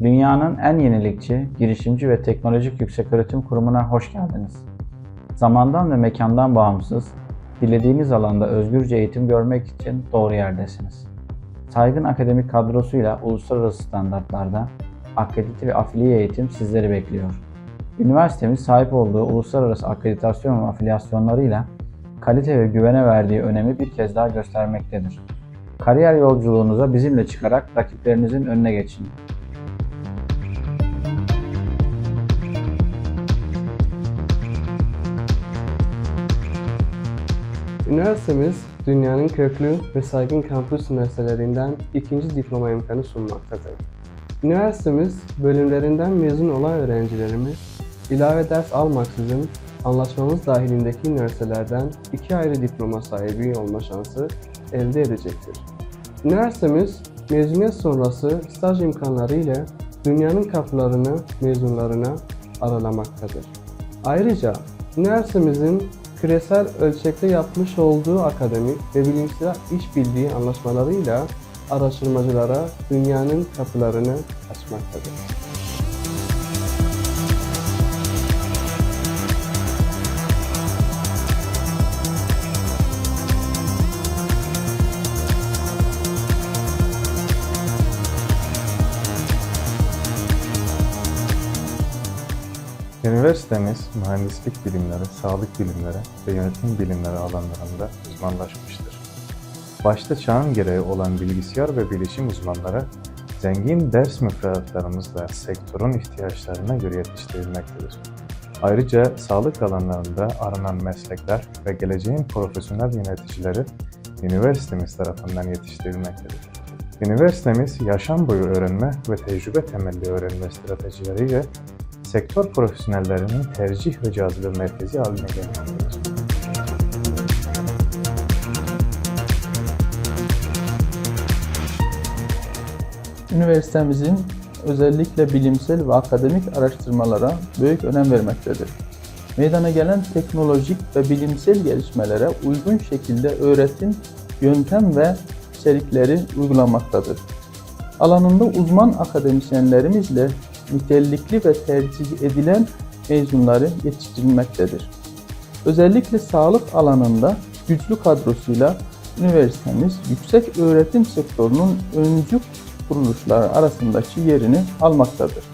Dünyanın en yenilikçi, girişimci ve teknolojik yükseköğretim kurumuna hoş geldiniz. Zamandan ve mekandan bağımsız, dilediğiniz alanda özgürce eğitim görmek için doğru yerdesiniz. Saygın akademik kadrosuyla uluslararası standartlarda akredite ve afiliye eğitim sizleri bekliyor. Üniversitemiz sahip olduğu uluslararası akreditasyon ve afiliyasyonlarıyla kalite ve güvene verdiği önemi bir kez daha göstermektedir. Kariyer yolculuğunuza bizimle çıkarak rakiplerinizin önüne geçin. Üniversitemiz dünyanın köklü ve saygın kampüs üniversitelerinden ikinci diploma imkanı sunmaktadır. Üniversitemiz bölümlerinden mezun olan öğrencilerimiz ilave ders almaksızın anlaşmamız dahilindeki üniversitelerden iki ayrı diploma sahibi olma şansı elde edecektir. Üniversitemiz mezuniyet sonrası staj imkanları ile dünyanın kapılarını mezunlarına aralamaktadır. Ayrıca üniversitemizin küresel ölçekte yapmış olduğu akademik ve bilimsel işbirliği anlaşmalarıyla araştırmacılara dünyanın kapılarını açmaktadır. Üniversitemiz mühendislik bilimleri, sağlık bilimleri ve yönetim bilimleri alanlarında uzmanlaşmıştır. Başta çağın gereği olan bilgisayar ve bilişim uzmanları zengin ders müfredatlarımızla sektörün ihtiyaçlarına göre yetiştirilmektedir. Ayrıca sağlık alanlarında aranan meslekler ve geleceğin profesyonel yöneticileri üniversitemiz tarafından yetiştirilmektedir. Üniversitemiz yaşam boyu öğrenme ve tecrübe temelli öğrenme stratejileriyle sektör profesyonellerinin tercih ve cazibe merkezi haline gelmektedir. Üniversitemizin özellikle bilimsel ve akademik araştırmalara büyük önem vermektedir. Meydana gelen teknolojik ve bilimsel gelişmelere uygun şekilde öğretim, yöntem ve içerikleri uygulamaktadır. Alanında uzman akademisyenlerimizle nitelikli ve tercih edilen mezunları yetiştirilmektedir. Özellikle sağlık alanında güçlü kadrosuyla üniversitemiz yüksek öğretim sektörünün öncü kuruluşlar arasındaki yerini almaktadır.